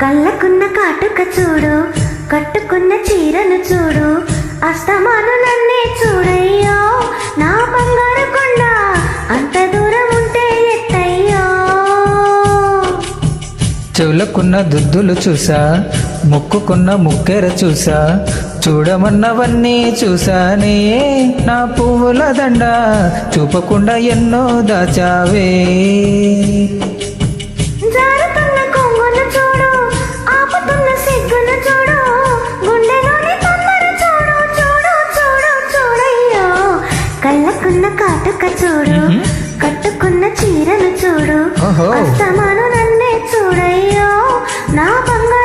కళ్ళకున్న కాటుక చూడు కట్టుకున్న చీరను చూడు అస్తమానులన్నీ చూడయ్యో. చెవులకున్న దుద్దులు చూసా ముక్కుకున్న ముక్కెర చూసా చూడమన్నవన్నీ చూసానే నా. పువ్వుల దండ చూపకుండా ఎన్నో దాచావే. కళ్ళకున్న కాటుక చూడు కట్టుకున్న చీరను చూడు ఓహో. అస్తమాను నా బంగారు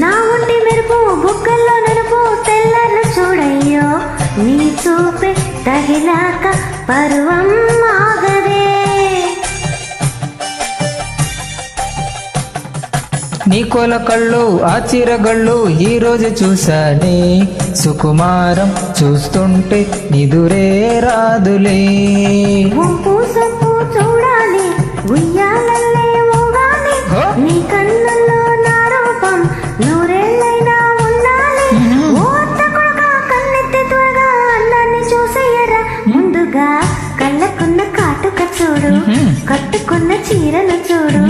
నా ఒంటి మెరుపు బుగ్గల్లో నలుపు తెల్లర్లు చూడయ్యో నీ చూపే తగిలాక పరువం ఆగదే. నీ కోల కళ్ళు ఆ చీరగళ్ళు ఈ రోజు చూసానే సుకుమారం చూస్తుంటే నిదురే రాదులే. చూడాలి ఉయ్యాలల్లే? నీ కన్నుల్లో చీరను చూడు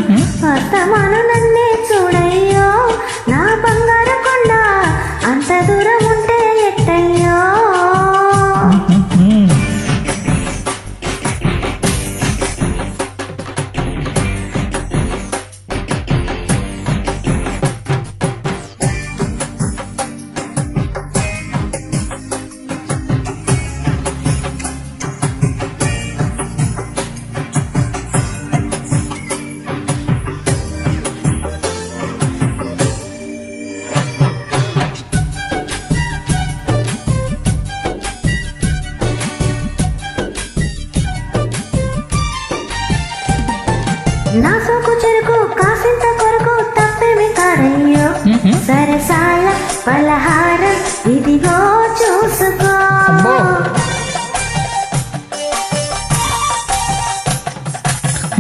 అస్తమాను నా సోకు చెరుకు కాసింత కొరకు తప్పేమి కాడయ్యో మ్మ్హ్మ్. సరసాల పలహారం ఇదిగో చూసుకో అబ్బో.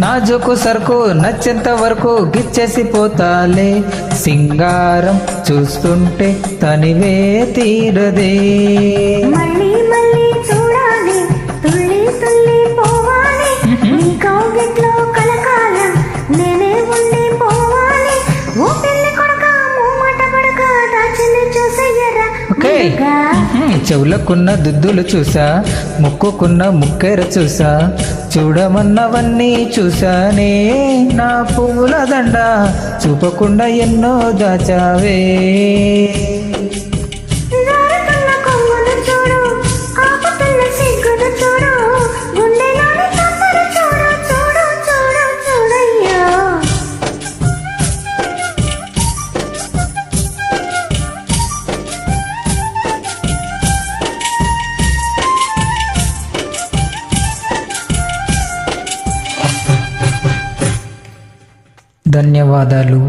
నాజుకు సరుకు నచ్చేంత వరకు గిచ్చేసి పోతాలే సింగారం చూస్తుంటే తనివే తీరదే మళ్ళీ ఓకే చెవులకున్న దుద్దులు చూసా ముక్కుకున్న ముక్కెర చూసా చూడమన్నవన్నీ చూసానే. నా పువ్వుల దండ చూపకుండా ఎన్నో దాచావే. ధన్యవాదాలు.